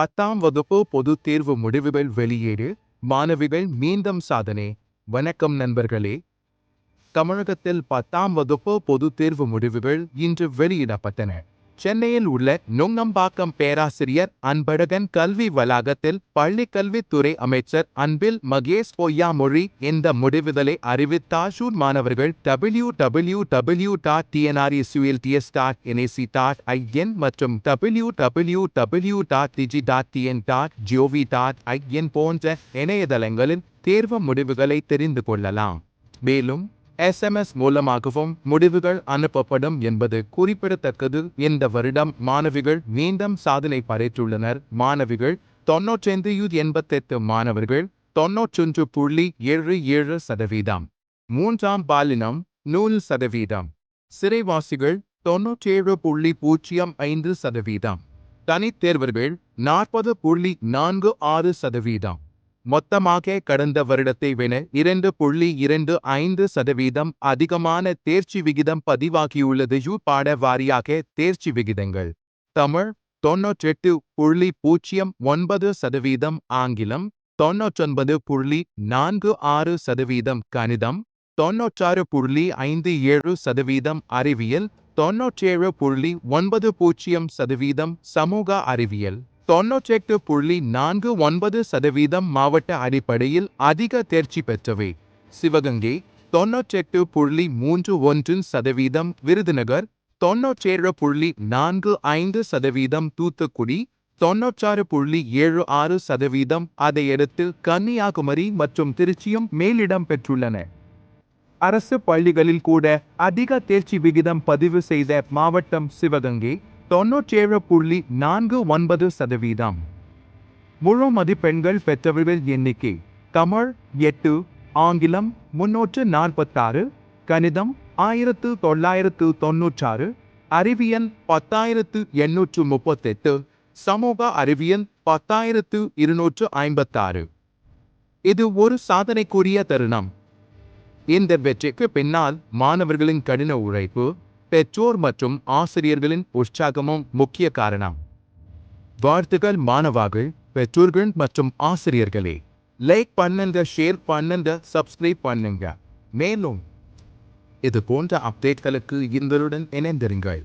பத்தாம் வகுப்பு பொதுத் தேர்வு முடிவுகள் வெளியீடு மாணவிகள் மீண்டும் சாதனை. வணக்கம் நண்பர்களே. தமிழகத்தில் பத்தாம் வகுப்பு பொதுத் தேர்வு முடிவுகள் இன்று வெளியிடப்பட்டன. சென்னையில் உள்ள நுங்கம்பாக்கம் பேராசிரியர் அன்பழகன் கல்வி வளாகத்தில் பள்ளிக்கல்வித்துறை அமைச்சர் அன்பில் மகேஷ் பொய்யாமொழி இந்த முடிவுகளை அறிவித்தார் மாணவர்கள் W W W dot tnresults dot NAC dot IN மற்றும் W W W dot DG dot TN dot GOV dot IN போன்ற இணையதளங்களில் தேர்வு முடிவுகளை தெரிந்து கொள்ளலாம். மேலும் எஸ்எம்எஸ் மூலமாகவும் முடிவுகள் அனுப்பப்படும் என்பது குறிப்பிடத்தக்கது. இந்த வருடம் மாணவிகள் மீண்டும் சாதனை படைத்துள்ளனர். மாணவிகள் தொன்னூற்றைந்து எண்பத்தெட்டு மாணவர்கள் தொன்னூற்றொன்று புள்ளி ஏழு ஏழு சதவீதம். மூன்றாம் பாலினம் நூறு சதவீதம். சிறைவாசிகள் தொன்னூற்றேழு புள்ளி பூஜ்ஜியம் ஐந்து சதவீதம். தனித்தேர்வர்கள் நாற்பது புள்ளி நான்கு ஆறு சதவீதம். மொத்தமாக கடந்த வருடத்தை விட இரண்டு புள்ளி இரண்டு ஐந்து சதவீதம் அதிகமான தேர்ச்சி விகிதம் பதிவாகியுள்ளது. யூ பாட வாரியாக தேர்ச்சி விகிதங்கள் தமிழ் தொன்னூற்றெட்டு புள்ளி பூஜ்ஜியம் ஒன்பது சதவீதம் ஆங்கிலம் தொன்னூற்றொன்பது புள்ளி நான்கு ஆறு சதவீதம் கணிதம் தொன்னூற்றாறு புள்ளி ஐந்து ஏழு சதவீதம் அறிவியல் தொன்னூற்றேழு புள்ளி ஒன்பது பூஜ்ஜியம் சதவீதம் சமூக அறிவியல் தொன்னூற்றெட்டு புள்ளி நான்கு ஒன்பது சதவீதம் மாவட்ட அடிப்படையில் அதிக தேர்ச்சி பெற்றவை. சிவகங்கை தொன்னூற்றெட்டு புள்ளி மூன்று ஒன்று சதவீதம் விருதுநகர் தொன்னூற்றேழு புள்ளி நான்கு ஐந்து சதவீதம் தூத்துக்குடி தொன்னூற்றாறு புள்ளி ஏழு ஆறு சதவீதம் அதையடுத்து கன்னியாகுமரி மற்றும் திருச்சியும் மேலிடம் பெற்றுள்ளன. அரசு பள்ளிகளில் கூட அதிக தேர்ச்சி விகிதம் பதிவு செய்த மாவட்டம் சிவகங்கை. தொன்னூற்றேழு புள்ளி நான்கு ஒன்பது சதவீதம். முழு மதிப்பெண்கள் பெற்றவர்கள் எண்ணிக்கை தமிழ் எட்டு ஆங்கிலம் முன்னூற்று நாற்பத்தாறு கணிதம் ஆயிரத்து தொள்ளாயிரத்து தொன்னூற்றாறு அறிவியல் பத்தாயிரத்து எண்ணூற்று முப்பத்தெட்டு சமூக அறிவியல் பத்தாயிரத்து இருநூற்று ஐம்பத்தாறு. இது ஒரு சாதனைக்குரிய தருணம். இந்த வெற்றிக்கு பின்னால் மாணவர்களின் கடின உழைப்பு பெற்றோர் மற்றும் ஆசிரியர்களின் உற்சாகமும் முக்கிய காரணம். வாழ்த்துக்கள் மாணவாகள் பெற்றோர்கள் மற்றும் ஆசிரியர்களே. லைக் பண்ணுங்க ஷேர் பண்ணுங்க சப்ஸ்கிரைப் பண்ணுங்க. மேலும் இது போன்ற அப்டேட்களுக்கு எங்களுடன் இணைந்திருங்கள்.